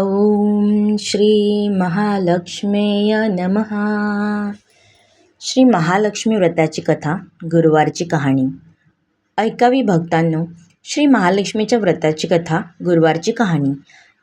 ओम श्री महालक्ष्मीय नमः. श्री महालक्ष्मी व्रताची कथा गुरुवारची कहाणी. ऐकावी भक्तांनो श्री महालक्ष्मीच्या व्रताची कथा गुरुवारची कहाणी.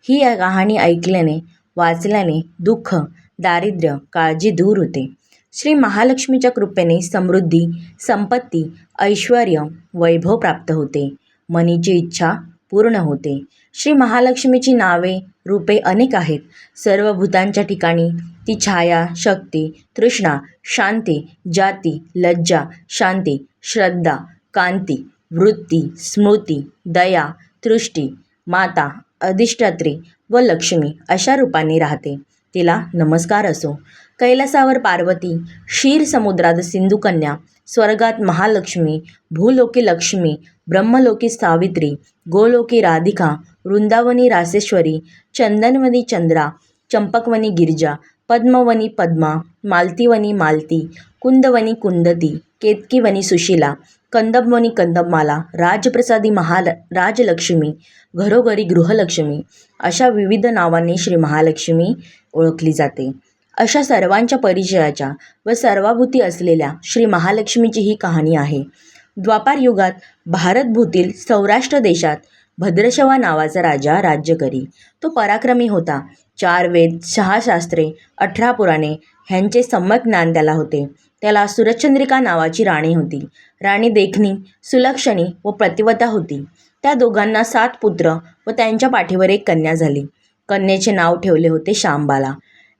ही कहाणी ऐकल्याने वाचल्याने दुःख दारिद्र्य काळजी दूर होते. श्री महालक्ष्मीच्या कृपेने समृद्धी संपत्ती ऐश्वर वैभव प्राप्त होते. मनीची इच्छा पूर्ण होते. श्री महालक्ष्मीची नावे रूपे अनेक आहेत. सर्व भूतांच्या ठिकाणी ती छाया शक्ती तृष्णा शांती जाती लज्जा शांती श्रद्धा कांती वृत्ती स्मृती दया तृष्टी माता अधिष्ठात्री व लक्ष्मी अशा रूपाने राहते. तिला नमस्कार असो. कैलासावर पार्वती क्षीर समुद्रात सिंधुकन्या स्वर्गात महालक्ष्मी भूलोकी लक्ष्मी ब्रह्मलोकी सावित्री गोलोकी राधिका वृंदावनी रासेश्वरी चंदनवनी चंद्रा चंपकवनी गिरिजा पद्मवनी पद्मा मालतीवनी मालती कुंदवनी कुंदती केतकीवनी सुशीला कंदबवनी कंदबमाला राजप्रसादी महाल राजलक्ष्मी घरोघरी गृहलक्ष्मी अशा विविध नावांनी श्री महालक्ष्मी ओळखली जाते. अशा सर्वांच्या परिचयाच्या व सर्वाभूती असलेल्या श्री महालक्ष्मीची ही कहाणी आहे. द्वापार युगात भारतभूतील सौराष्ट्र देशात भद्रशवा नावाचा राजा राज्य करी तो पराक्रमी होता. चार वेद सहा शास्त्रे अठरा पुराणे ह्यांचे सम्यक ज्ञान त्याला होते. त्याला सुरचंद्रिका नावाची राणी होती. राणी देखणी सुलक्षणी व प्रतिवता होती. त्या दोघांना सात पुत्र व त्यांच्या पाठीवर एक कन्या झाली. कन्येचे नाव ठेवले होते शांबाला.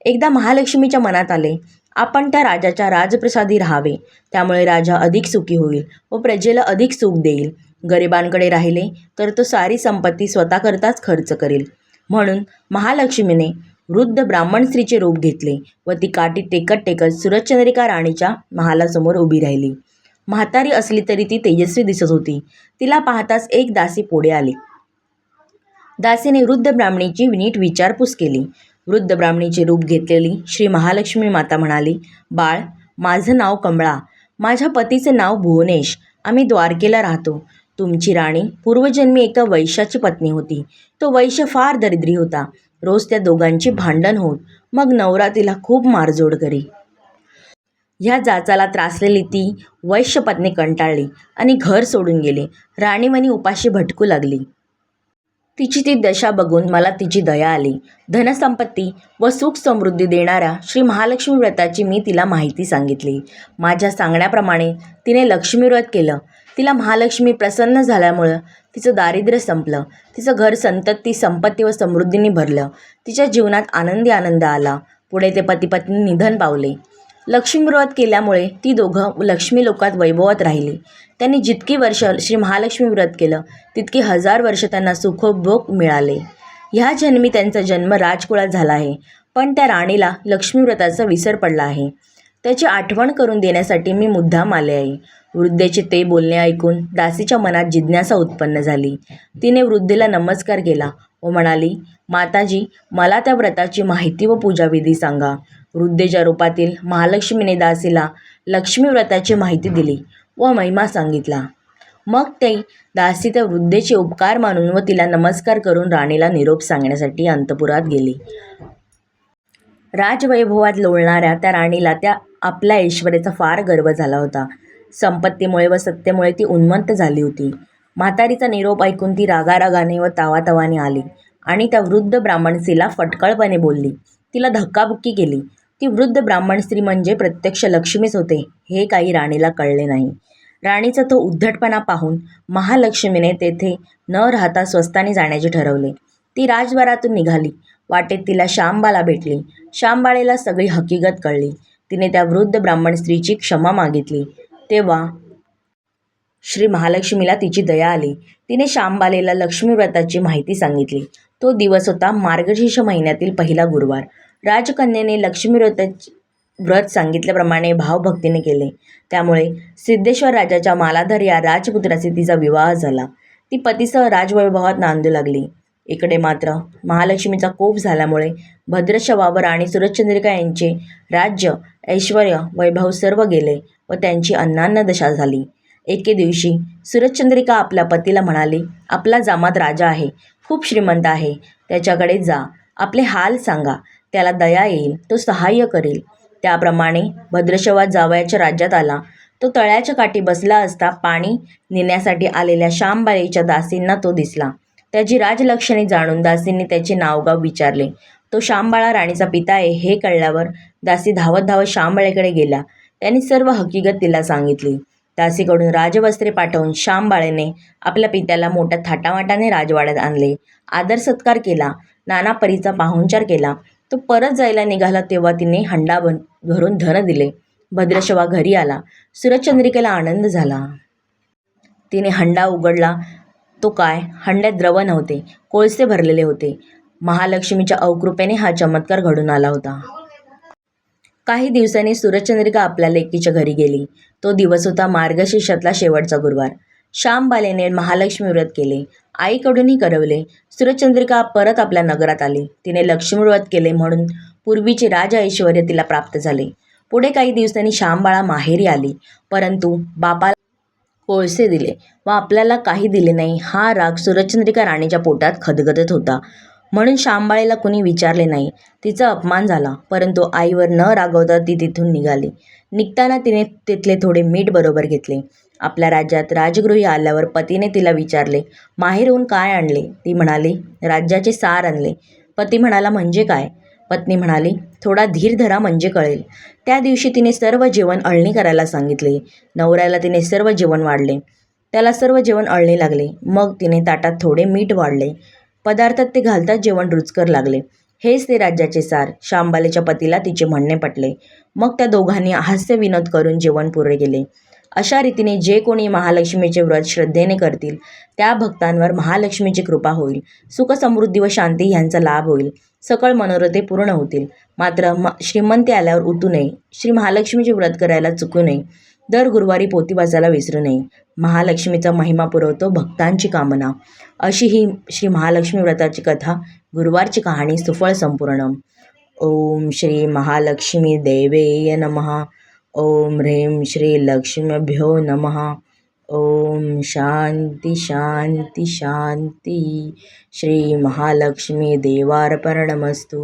एकदा महालक्ष्मीच्या मनात आले आपण त्या राजाच्या राजप्रसादी राहावे. त्यामुळे राजा अधिक सुखी होईल व प्रजेला अधिक सुख देईल. गरिबांकडे राहिले तर तो सारी संपत्ती स्वतःकरताच खर्च करेल. म्हणून महालक्ष्मीने वृद्ध ब्राह्मण स्त्रीचे रूप घेतले व ती काठी टेकत टेकत सुरचंद्रिका राणीच्या महालासमोर उभी राहिली. म्हातारी असली तरी ती तेजस्वी दिसत होती. तिला पाहताच एक दासी पुढे आली. दासीने वृद्ध ब्राह्मणीची नीट विचारपूस केली. वृद्ध ब्राह्मणीचे रूप घेतलेली श्री महालक्ष्मी माता म्हणाली बाळ माझं नाव कमळा. माझ्या पतीचे नाव भुवनेश. आम्ही द्वारकेला राहतो. तुमची राणी पूर्वजन्मी एका वैश्याची पत्नी होती. तो वैश्य फार दरिद्री होता. रोज त्या दोघांची भांडण होत मग नवरा तिला खूप मारजोड करी. ह्या जाचाला त्रासलेली ती वैश्य पत्नी कंटाळली आणि घर सोडून गेली. राणीवनी उपाशी भटकू लागली. तिची ती दशा बघून मला तिची दया आली. धनसंपत्ती व सुख समृद्धी देणाऱ्या श्री महालक्ष्मी व्रताची मी तिला माहिती सांगितली. माझ्या सांगण्याप्रमाणे तिने लक्ष्मी व्रत केलं. तिला महालक्ष्मी प्रसन्न झाल्यामुळं तिचं दारिद्र्य संपलं. तिचं घर संतती संपत्ती व समृद्धीने भरलं. तिच्या जीवनात आनंदी आनंद आला. पुढे ते पतीपत्नी निधन पावले. लक्ष्मी व्रत केल्यामुळे ती दोघं लक्ष्मी लोकात वैभवात राहिली. त्यांनी जितकी वर्ष श्री महालक्ष्मी व्रत केलं तितकी हजार वर्ष त्यांना सुखभोग मिळाले. ह्या जन्मी त्यांचा जन्म राजकुळात झाला आहे. पण त्या राणीला लक्ष्मी व्रताचा विसर पडला आहे. त्याची आठवण करून देण्यासाठी मी मुद्दाम आले आहे वृद्धेचे ते बोलणे ऐकून दासीच्या मनात जिज्ञासा उत्पन्न झाली. तिने वृद्धेला नमस्कार केला व म्हणाली माताजी मला त्या व्रताची माहिती व पूजाविधी सांगा. वृद्धेच्या रूपातील महालक्ष्मीने दासीला लक्ष्मीव्रताची माहिती दिली व महिमा सांगितला. मग ते दासी त्या वृद्धेचे उपकार मानून व तिला नमस्कार करून राणीला निरोप सांगण्यासाठी अंतपुरात गेली. राजवैभवात लोळणाऱ्या त्या राणीला त्या आपल्या ऐश्वर्याचा फार गर्व झाला होता. संपत्तीमुळे व सत्तेमुळे ती उन्मत्त झाली होती. म्हातारीचा निरोप ऐकून ती रागारागाने व तावातावाने आली आणि त्या वृद्ध ब्राह्मणसीला फटकळपणे बोलली. तिला धक्काबुक्की केली. ती वृद्ध ब्राह्मण स्त्री म्हणजे प्रत्यक्ष लक्ष्मीच होते हे काही राणीला कळले नाही. राणीचा तो उद्धटपणा पाहून महालक्ष्मीने तेथे न राहता स्वस्ताने जाण्याचे ठरवले. ती राजद्वारातून निघाली. वाटेत तिला श्यामबाला भेटली. श्यामबाळेला सगळी हकीकत कळली. तिने त्या वृद्ध ब्राह्मण स्त्रीची क्षमा मागितली. तेव्हा श्री महालक्ष्मीला तिची दया आली. तिने श्यामबालेला लक्ष्मीव्रताची माहिती सांगितली. तो दिवस होता मार्गशीर्ष महिन्यातील पहिला गुरुवार. राजकन्येने लक्ष्मी व्रताची व्रत सांगितल्याप्रमाणे भावभक्तीने केले. त्यामुळे सिद्धेश्वर राजाच्या मालाधर या राजपुत्राशी तिचा विवाह झाला. ती पतीसह राजवैभवात नांदू लागली. इकडे मात्र महालक्ष्मीचा कोप झाल्यामुळे भद्रशवावर आणि सुरचंद्रिका यांचे राज्य ऐश्वर वैभव सर्व गेले व त्यांची अन्नान्न दशा झाली. एके दिवशी सुरचंद्रिका आपल्या पतीला म्हणाली आपला जामात राजा आहे. खूप श्रीमंत आहे. त्याच्याकडे जा. आपले हाल सांगा. त्याला दया येईल तो सहाय्य करेल. त्याप्रमाणे भद्रशवा जावयाच्या राज्यात आला. तो तळ्याच्या काठी बसला असता पाणी नेण्यासाठी आलेल्या श्यामबाईच्या दासींना तो दिसला. त्याची राजलक्षणे जाणून दासींनी त्याचे नावगाव विचारले. तो श्यामबाळा राणीचा पिता आहे हे कळल्यावर दासी धावत धावत श्यामबाळेकडे गेला. त्यांनी सर्व हकीकत तिला सांगितली. दासीकडून राजवस्त्रे पाठवून श्यामबाळेने आपल्या पित्याला मोठ्या थाटामाटाने राजवाड्यात आणले. आदर सत्कार केला. नाना परीचा पाहुणचार केला. तो परत जायला निघाला तेव्हा तिने हंडा भन भरून धन दिले. भद्रशवा घरी आला. सूरजचंद्रिकेला आनंद झाला. तिने हंडा उघडला. तो काय? हंड्यात द्रव नव्हते. कोळसे भरलेले होते. महालक्ष्मीच्या अवकृपेने हा चमत्कार घडून आला होता. काही दिवसांनी सूरजचंद्रिका आपल्या लेकीच्या घरी गेली. तो दिवस होता मार्गशीर्षातला शेवटचा गुरुवार. श्यामबालेने महालक्ष्मी व्रत केले. आईकडूनही करवले. सूर्यचंद्रिका परत आपल्या नगरात आली. तिने लक्ष्मी व्रत केले म्हणून पूर्वीचे राज ऐश्वर तिला प्राप्त झाले. पुढे काही दिवसांनी श्यामबाळा माहेरी आली. परंतु बापाला कोळसे दिले व आपल्याला काही दिले नाही. हा राग सूरजचंद्रिका राणीच्या पोटात खदगदत होता. म्हणून श्यामबाळेला कुणी विचारले नाही. तिचा अपमान झाला. परंतु आईवर न रागवता ती तिथून निघाली. निघताना तिने तिथले थोडे मीठ बरोबर घेतले. आपल्या राज्यात राजगृही आल्यावर पतीने तिला विचारले माहेरहून काय आणले? ती म्हणाली राज्याचे सार आणले. पती म्हणाला म्हणजे काय? पत्नी म्हणाली थोडा धीर धरा म्हणजे कळेल. त्या दिवशी तिने सर्व जेवण अळणी करायला सांगितले. नवऱ्याला तिने सर्व जेवण वाढले. त्याला सर्व जेवण अळणी लागले. मग तिने ताटात थोडे मीठ वाढले. पदार्थात ते घालताच जेवण रुचकर लागले. हेच ते राज्याचे सार. शांबालेच्या पतीला तिचे म्हणणे पटले. मग त्या दोघांनी हास्य विनोद करून जेवण पुरे केले. अशा रीतीने जे कोणी महालक्ष्मीचे व्रत श्रद्धेने करतील त्या भक्तांवर महालक्ष्मीची कृपा होईल. सुख समृद्धी व शांती ह्यांचा लाभ होईल. सकळ मनोरथे पूर्ण होतील. मात्र म श्रीमंती आल्यावर उतू नये. श्री महालक्ष्मीचे व्रत करायला चुकू नये. दर गुरुवारी पोथी वाचायला विसरू नये. महालक्ष्मीचा महिमा पुरवतो भक्तांची कामना. अशी ही श्री महालक्ष्मी व्रताची कथा गुरुवारची कहाणी सुफळ संपूर्ण. ओम श्री महालक्ष्मी देवेय नमः. ओम ह्रीं श्री लक्ष्मीभ्यो नमः. ओम शांती शांती शांती. श्री महालक्ष्मी देवार्पणमस्तू.